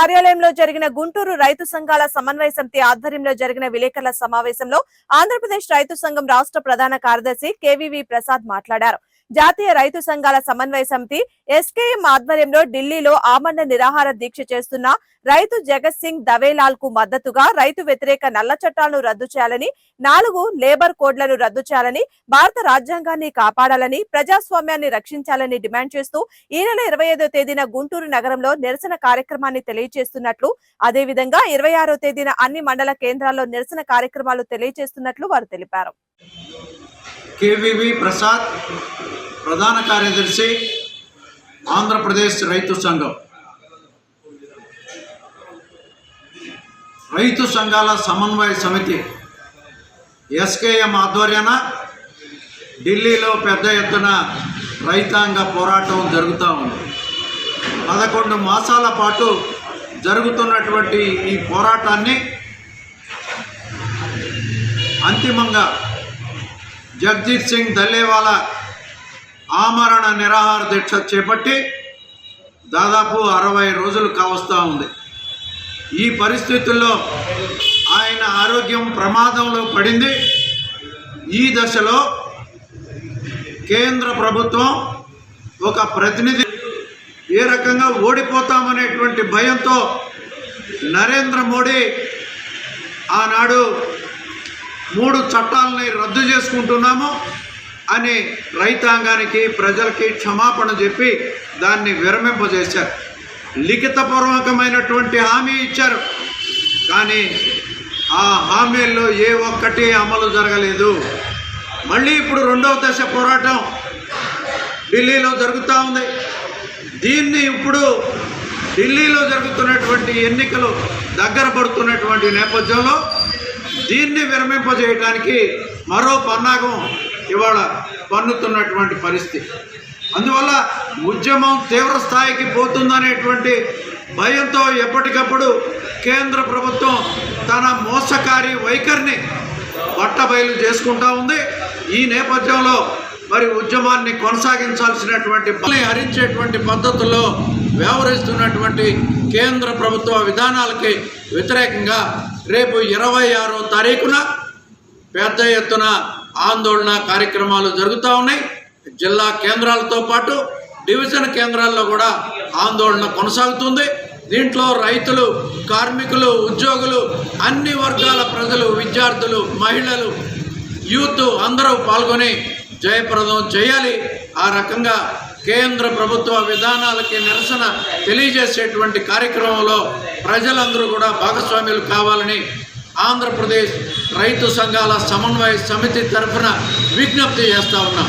కార్యాలయంలో జరిగిన గుంటూరు రైతు సంఘాల సమన్వయ సమితి ఆధ్వర్యంలో జరిగిన విలేకరుల సమావేశంలో ఆంధ్రప్రదేశ్ రైతు సంఘం రాష్ట్ర ప్రధాన కార్యదర్శి కేవీవి ప్రసాద్ మాట్లాడారు. జాతీయ రైతు సంఘాల సమన్వయ సమితి ఎస్కేఎం ఆధ్వర్యంలో ఢిల్లీలో ఆమరణ నిరాహార దీక్ష చేస్తున్న రైతు జగత్ సింగ్ దవేలాల్కు మద్దతుగా రైతు వ్యతిరేక నల్ల చట్టాలను రద్దు చేయాలని నాలుగు లేబర్ కోడ్లను రద్దు చేయాలని భారత రాజ్యాంగాన్ని కాపాడాలని ప్రజాస్వామ్యాన్ని రక్షించాలని డిమాండ్ చేస్తూ ఈ నెల ఇరవై ఐదో తేదీన గుంటూరు నగరంలో నిరసన కార్యక్రమాన్ని తెలియజేస్తున్నట్లు అదేవిధంగా ఇరవై ఆరో తేదీన అన్ని మండల కేంద్రాల్లో నిరసన కార్యక్రమాలు తెలియజేస్తున్నట్లు వారు తెలిపారు. కేవీవి ప్రసాద్ ప్రధాన కార్యదర్శి ఆంధ్రప్రదేశ్ రైతు సంఘం. రైతు సంఘాల సమన్వయ సమితి ఎస్కేఎం ఆధ్వర్యాన ఢిల్లీలో పెద్ద ఎత్తున రైతాంగ పోరాటం జరుగుతూ ఉంది. పదకొండు మాసాల పాటు జరుగుతున్నటువంటి ఈ పోరాటాన్ని అంతిమంగా జగజీత్ సింగ్ దల్లేవాలా ఆమరణ నిరాహార దీక్ష చేపట్టి దాదాపు అరవై రోజులు కావస్తూ ఉంది. ఈ పరిస్థితుల్లో ఆయన ఆరోగ్యం ప్రమాదంలో పడింది. ఈ దశలో కేంద్ర ప్రభుత్వం ఒక ప్రతినిధి ఏ రకంగా ఓడిపోతామనేటువంటి భయంతో నరేంద్ర మోడీ ఆనాడు మూడు చట్టాలని రద్దు చేసుకుంటున్నాము. అని రైతాంగానికి ప్రజలకి క్షమాపణ చెప్పి దాన్ని విరమింపజేశారు. లిఖితపూర్వకమైనటువంటి హామీ ఇచ్చారు. కానీ ఆ హామీల్లో ఏ ఒక్కటి అమలు జరగలేదు. మళ్ళీ ఇప్పుడు రెండవ దశ పోరాటం ఢిల్లీలో జరుగుతూ ఉంది. దీన్ని ఇప్పుడు ఢిల్లీలో జరుగుతున్నటువంటి ఎన్నికలు దగ్గర పడుతున్నటువంటి నేపథ్యంలో దీన్ని విరమింపజేయడానికి మరో పన్నాగం ఇవాళ పన్నుతున్నటువంటి పరిస్థితి. అందువల్ల ఉద్యమం తీవ్ర స్థాయికి పోతుందనేటువంటి భయంతో ఎప్పటికప్పుడు కేంద్ర ప్రభుత్వం తన మోసకారి వైఖరిని బట్టబయలు చేసుకుంటా ఉంది. ఈ నేపథ్యంలో మరి ఉద్యమాన్ని కొనసాగించాల్సినటువంటి బలి హరించేటువంటి పద్ధతుల్లో వ్యవహరిస్తున్నటువంటి కేంద్ర ప్రభుత్వ విధానాలకి వ్యతిరేకంగా రేపు ఇరవై ఆరో తారీఖున పెద్ద ఎత్తున ఆందోళన కార్యక్రమాలు జరుగుతూ ఉన్నాయి. జిల్లా కేంద్రాలతో పాటు డివిజన్ కేంద్రాల్లో కూడా ఆందోళన కొనసాగుతుంది. దీంట్లో రైతులు కార్మికులు ఉద్యోగులు అన్ని వర్గాల ప్రజలు విద్యార్థులు మహిళలు యూత్ అందరూ పాల్గొని జయప్రదం చేయాలి. ఆ రకంగా కేంద్ర ప్రభుత్వ విధానాలకి నిరసన తెలియజేసేటువంటి కార్యక్రమంలో ప్రజలందరూ కూడా భాగస్వామ్యులు కావాలని ఆంధ్రప్రదేశ్ రైతు సంఘాల సమన్వయ సమితి తరఫున విజ్ఞప్తి చేస్తా ఉన్నాం.